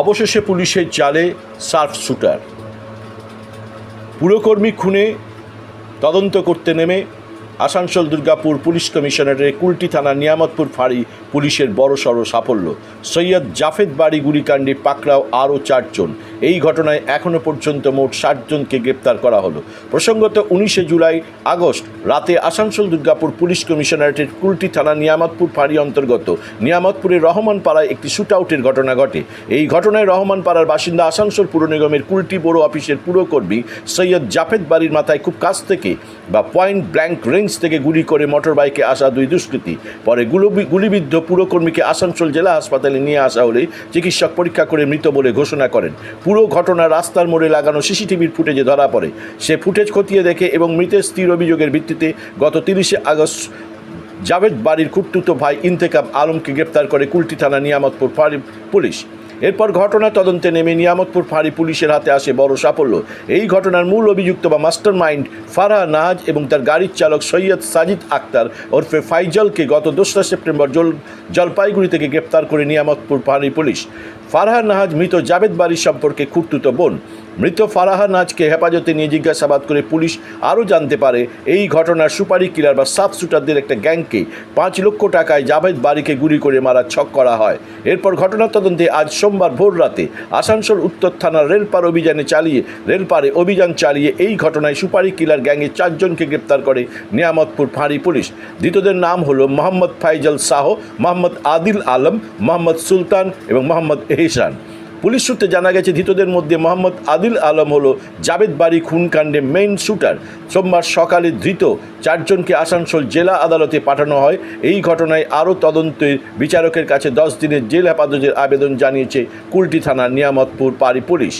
অবশেষে পুলিশের জালে সার্ফ শুটার। পুরকর্মী খুনে তদন্ত করতে নেমে আসানসোল দুর্গাপুর পুলিশ কমিশনারের কুলটি থানা নিয়ামতপুর ফাঁড়ি পুলিশের বড়সড় সাফল্য। সৈয়দ জাফেদ বাড়ি গুলিকাণ্ডে পাকড়াও আরও চারজন। এই ঘটনায় এখনও পর্যন্ত মোট ষাটজনকে গ্রেপ্তার করা হলো। প্রসঙ্গত উনিশে জুলাই আগস্ট রাতে আসানসোল দুর্গাপুর পুলিশ কমিশনারেটের কুলটি থানা নিয়ামতপুর ফাঁড়ি অন্তর্গত নিয়ামতপুরের রহমান পাড়ায় একটি শুট আউটের ঘটনা ঘটে। এই ঘটনায় রহমান পাড়ার বাসিন্দা আসানসোল পুর নিগমের কুলটি বড় অফিসের পুরকর্মী সৈয়দ জাফেদ বাড়ির মাথায় খুব কাছ থেকে বা পয়েন্ট ব্ল্যাঙ্ক রেঞ্জ থেকে গুলি করে মোটর বাইকে আসা দুই দুষ্কৃতী। পরে গুলিবিদ্ধ পুরকর্মীকে আসানসোল জেলা হাসপাতালে নিয়ে আসা হলে চিকিৎসক পরীক্ষা করে মৃত বলে ঘোষণা করেন। পুরো ঘটনা রাস্তার মোড়ে লাগানো সিসিটিভির ফুটেজে ধরা পড়ে। সে ফুটেজ খতিয়ে দেখে এবং মৃতের স্থির অভিযোগের ভিত্তিতে গত তিরিশে আগস্ট জাভেদ বাড়ির খুটতুতো ভাই ইন্তেকাব আলমকে গ্রেপ্তার করে কুলটি থানা নিয়ামতপুর পুলিশ। এরপর ঘটনা তদন্তে নেমে নিয়ামতপুর ফাঁড়ি পুলিশের হাতে আসে বড় সাফল্য। এই ঘটনার মূল অভিযুক্ত বা মাস্টার মাইন্ড ফারহা নাহাজ এবং তার গাড়ির চালক সৈয়দ সাজিদ আক্তার ওরফে ফাইজলকে গত দোসরা সেপ্টেম্বর জল জলপাইগুড়ি থেকে গ্রেপ্তার করে নিয়ামতপুর ফাঁড়ি পুলিশ। ফারহা নাহাজ মৃত জাবেদ বাড়ির সম্পর্কে খুঁড়তুতো বোন। মৃত ফারাহা নাজকে হেফাজতে নিয়ে জিজ্ঞাসাবাদ করে পুলিশ আরও জানতে পারে এই ঘটনার সুপারি কিলার বা সাব শুটারদের একটা গ্যাংকে পাঁচ লক্ষ টাকায় জাভেদ বাড়িকে গুলি করে মারার ছক করা হয়। এরপর ঘটনার তদন্তে আজ সোমবার ভোর রাতে আসানসোল উত্তর থানার রেলপার অভিযানে চালিয়ে রেলপারে অভিযান চালিয়ে এই ঘটনায় সুপারি কিলার গ্যাংয়ের চারজনকে গ্রেপ্তার করে নিয়ামতপুর ফাঁড়ি পুলিশ। ধৃতদের নাম হলো মোহাম্মদ ফাইজল শাহ, মোহাম্মদ আদিল আলম, মোহাম্মদ সুলতান এবং মোহাম্মদ এহসান পুলিশ সূত্রে জানা গেছে, ধৃতদের মধ্যে মোহাম্মদ আদিল আলম হল জাবেদ বাড়ি খুনকাণ্ডে মেইন শুটার সোমবার সকালে ধৃত চারজনকে আসানসোল জেলা আদালতে পাঠানো হয়। এই ঘটনায় আরও তদন্তের বিচারকের কাছে দশ দিনের জেল হেফাজতের আবেদন জানিয়েছে কুলটি থানার নিয়ামতপুর পাড়ি পুলিশ।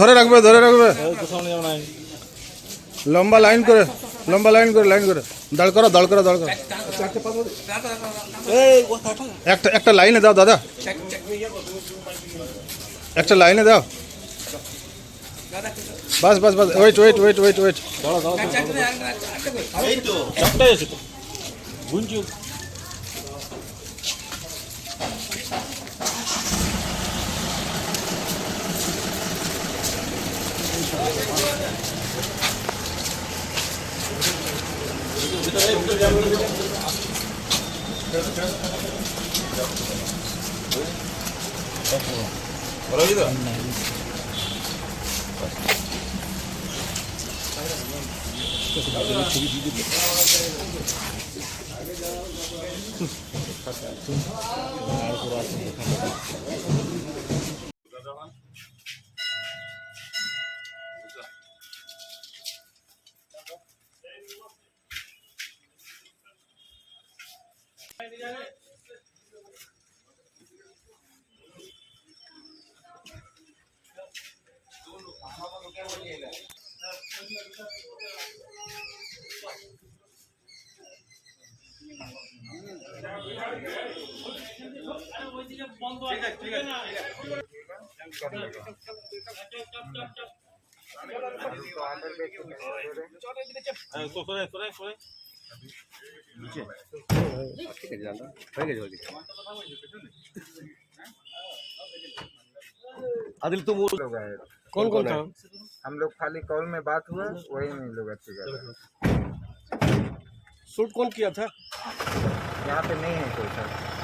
ধরে রাখবে ধরে রাখবে লম্বা লাইন করে লম্বা লাইন করে লাইন করে দাঁড় করো দাঁড় করো দাঁড় করো একটা একটা লাইনে দাও দাদা একটা লাইনে দাও বাস বাস বাস wait wait wait wait wait আর পুরো আছে চলে চলে চলে कौन कौन था? हम लोग खाली कॉल में बात हुआ वही नहीं लोग अच्छे गए शूट कौन किया था? यहाँ पे नहीं है कोई सर